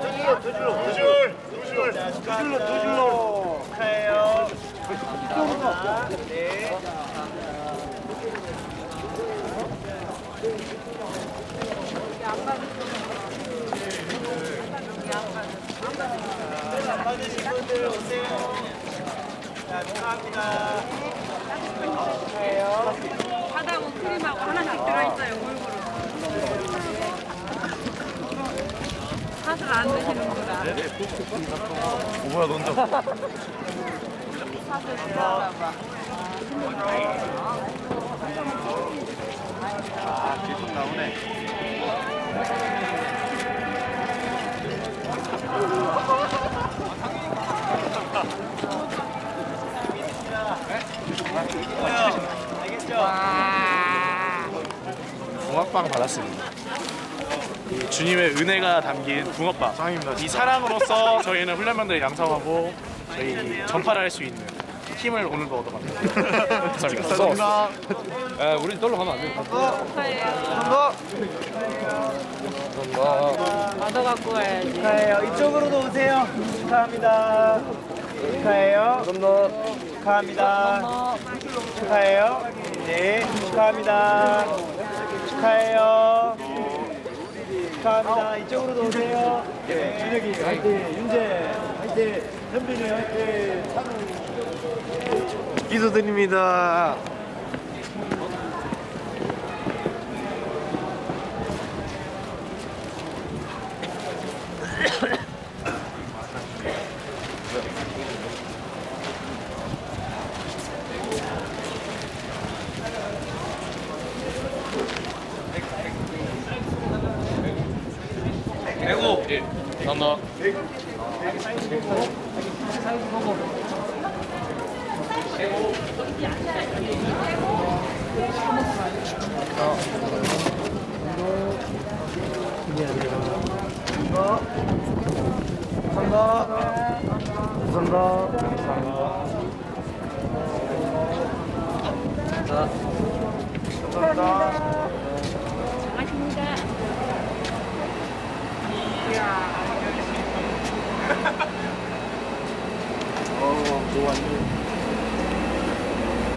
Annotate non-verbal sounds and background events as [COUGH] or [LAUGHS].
줄로 두 줄로 두 줄로 두 줄. 두 줄. 두 줄로 두 줄로. 축하해요. 감사합니다. 네. 안 받으신 분들 오세요. 자, 축하합니다. 축하해요. 바닥은 크림하고 하나씩 들어있어요, 골고루. 사실 안 드시는구나. 뭐야, 넌 사실 싫어하나 봐. 아, 계속 나오네. 알겠죠? 붕어빵 받았습니다. 이 주님의 은혜가 담긴 붕어빵. 이 사랑으로서 저희는 훈련병들을 양성하고 저희 전파를 할 수 있는 힘을 오늘도 얻어갑니다. 감사합니다. 에, 우리 떨러 가면 안 돼. 받아갖고 가야지. 축하해요. 이쪽으로도 오세요. 축하합니다. 축하해요. 축하합니다. 축하해요. 네, 축하합니다. 축하해요. 축하합니다. 이쪽으로도 오세요. 네. 준혁이 화이팅, 윤재 화이팅, 현빈이 화이팅, 찬우. 기도드립니다. [LAUGHS] 감사합니다. 반갑습니다. 어, 좋았네. [LAUGHS]